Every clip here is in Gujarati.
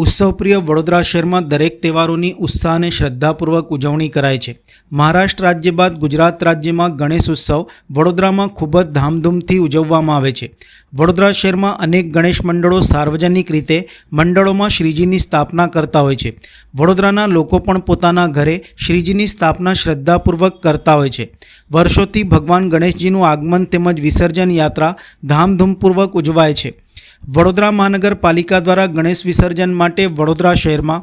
ઉત્સવપ્રિય વડોદરા શહેરમાં દરેક તહેવારોની ઉત્સાહ અને શ્રદ્ધાપૂર્વક ઉજવણી કરાય છે. મહારાષ્ટ્ર રાજ્ય બાદ ગુજરાત રાજ્યમાં ગણેશ ઉત્સવ વડોદરામાં ખૂબ જ ધામધૂમથી ઉજવવામાં આવે છે. વડોદરા શહેરમાં અનેક ગણેશ મંડળો સાર્વજનિક રીતે મંડળોમાં શ્રીજીની સ્થાપના કરતા હોય છે. વડોદરાના લોકો પણ પોતાના ઘરે શ્રીજીની સ્થાપના શ્રદ્ધાપૂર્વક કરતા હોય છે. વર્ષોથી ભગવાન ગણેશજીનું આગમન તેમજ વિસર્જન યાત્રા ધામધૂમપૂર્વક ઉજવાય છે. વડોદરા મહાનગરપાલિકા દ્વારા ગણેશ વિસર્જન માટે વડોદરા શહેરમાં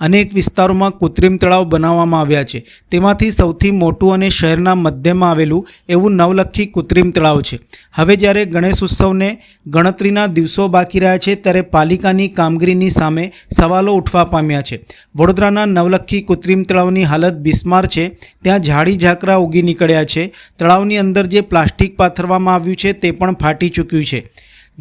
અનેક વિસ્તારોમાં કૃત્રિમ તળાવ બનાવવામાં આવ્યા છે. તેમાંથી સૌથી મોટું અને શહેરના મધ્યમાં આવેલું એવું નવલખી કૃત્રિમ તળાવ છે. હવે જ્યારે ગણેશ ઉત્સવને ગણતરીના દિવસો બાકી રહ્યા છે, ત્યારે પાલિકાની કામગીરીની સામે સવાલો ઉઠવા પામ્યા છે. વડોદરાના નવલખી કૃત્રિમ તળાવની હાલત બિસ્માર છે. ત્યાં ઝાડી ઝાકરા ઉગી નીકળ્યા છે. તળાવની અંદર જે પ્લાસ્ટિક પાથરવામાં આવ્યું છે, તે પણ ફાટી ચૂક્યું છે.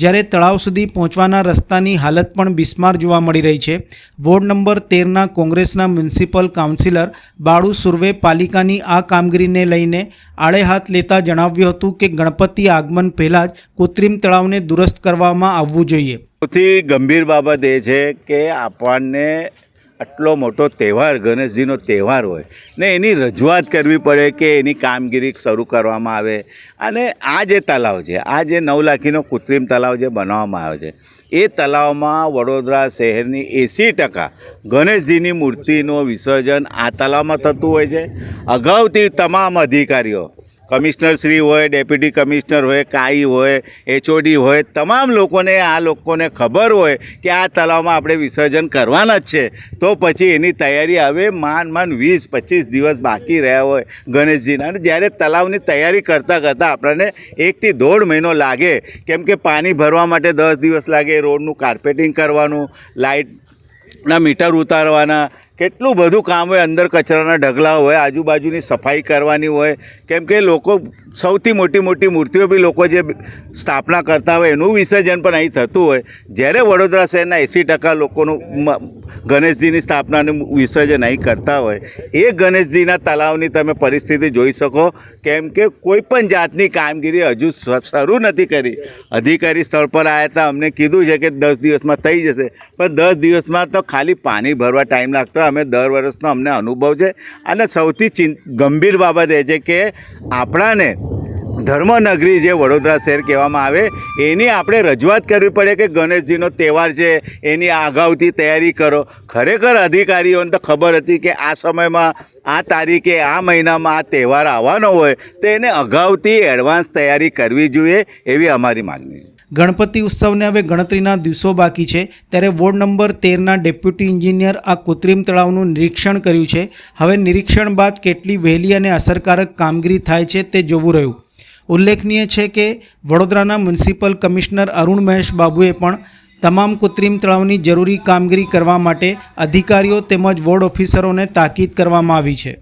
જ્યારે તળાવ સુધી પહોંચવાના રસ્તાની હાલત પણ બિસ્માર જોવા મળી રહી છે. વોર્ડ નંબર તેરના કોંગ્રેસના મ્યુનિસિપલ કાઉન્સિલર બાળુ સુર્વે પાલિકાની આ કામગીરીને લઈને આડે હાથ લેતા જણાવ્યું હતું કે ગણપતિ આગમન પહેલાં જ કૃત્રિમ તળાવને દુરસ્ત કરવામાં આવવું જોઈએ. સૌથી ગંભીર બાબત એ છે કે આપણને આટલો મોટો તહેવાર, ગણેશજીનો તહેવાર હોય, ને એની રજૂઆત કરવી પડે કે એની કામગીરી શરૂ કરવામાં આવે. અને આ જે તલાવ છે, આ જે નવલાખીનો કૃત્રિમ તલાવ જે બનાવવામાં આવે છે, એ તલાવમાં વડોદરા શહેરની એંસી ટકા ગણેશજીની મૂર્તિનું વિસર્જન આ તલાવમાં થતું હોય છે. અગાઉથી તમામ અધિકારીઓ કમિશનર શ્રી હોય, ડેપ્યુટી કમિશનર હોય, કાઈ હોય એચઓડી હોય, તમામ લોકોને, આ લોકોને ખબર હોય કે આ તળાવમાં આપણે વિસર્જન કરવાના જ છે. તો પછી એની તૈયારી હવે માન માન વીસ પચીસ દિવસ બાકી રહ્યા હોય ગણેશજીના. અને જ્યારે તળાવની તૈયારી કરતાં કરતાં આપણને એકથી દોઢ મહિનો લાગે, કેમ કે પાણી ભરવા માટે દસ દિવસ લાગે, રોડનું કાર્પેટિંગ કરવાનું લાઇટના મીટર ઉતારવાના કેટલું બધું કામ હોય, અંદર કચરાના ઢગલા હોય, આજુબાજુની સફાઈ કરવાની હોય. કેમ કે લોકો, સૌથી મોટી મોટી મૂર્તિઓ બી લોકો જે સ્થાપના કરતા હોય, એનું વિસર્જન પણ અહીં થતું હોય. જ્યારે વડોદરા શહેરના એંસી ટકા લોકોનું ગણેશજીની સ્થાપનાનું વિસર્જન અહીં કરતા હોય, એ ગણેશજીના તલાવની તમે પરિસ્થિતિ જોઈ શકો. કેમ કે કોઈ પણ જાતની કામગીરી હજુ શરૂ નથી કરી. અધિકારી સ્થળ પર આવ્યા હતા, અમને કીધું છે કે દસ દિવસમાં થઈ જશે. પણ દસ દિવસમાં તો ખાલી પાણી ભરવા ટાઈમ લાગતો. અમે દર વર્ષનો અમને અનુભવ છે. અને સૌથી ચિંત ગંભીર બાબત એ છે કે આપણાને ધર્મનગરી જે વડોદરા શહેર કહેવામાં આવે, એની આપણે રજૂઆત કરવી પડે કે ગણેશજીનો તહેવાર છે, એની અગાઉથી તૈયારી કરો. ખરેખર અધિકારીઓને તો ખબર હતી કે આ સમયમાં, આ તારીખે, આ મહિનામાં આ તહેવાર આવવાનો હોય, તો એને અગાઉથી એડવાન્સ તૈયારી કરવી જોઈએ એવી અમારી માગણી છે. ગણપતિ ઉત્સવને હવે ગણતરીના દિવસો બાકી છે. ત્યારે વોર્ડ નંબર તેરના ડેપ્યુટી એન્જિનિયર આ કૃત્રિમ તળાવનું નિરીક્ષણ કર્યું છે. હવે નિરીક્ષણ બાદ કેટલી વહેલી અને અસરકારક કામગીરી થાય છે તે જોવું રહ્યું. ઉલ્લેખનીય છે કે વડોદરાના મ્યુનિસિપલ કમિશનર અરુણ મહેશ બાબુએ પણ તમામ કૃત્રિમ તળાવની જરૂરી કામગીરી કરવા માટે અધિકારીઓ તેમજ વોર્ડ ઓફિસરોને તાકીદ કરવામાં આવી છે.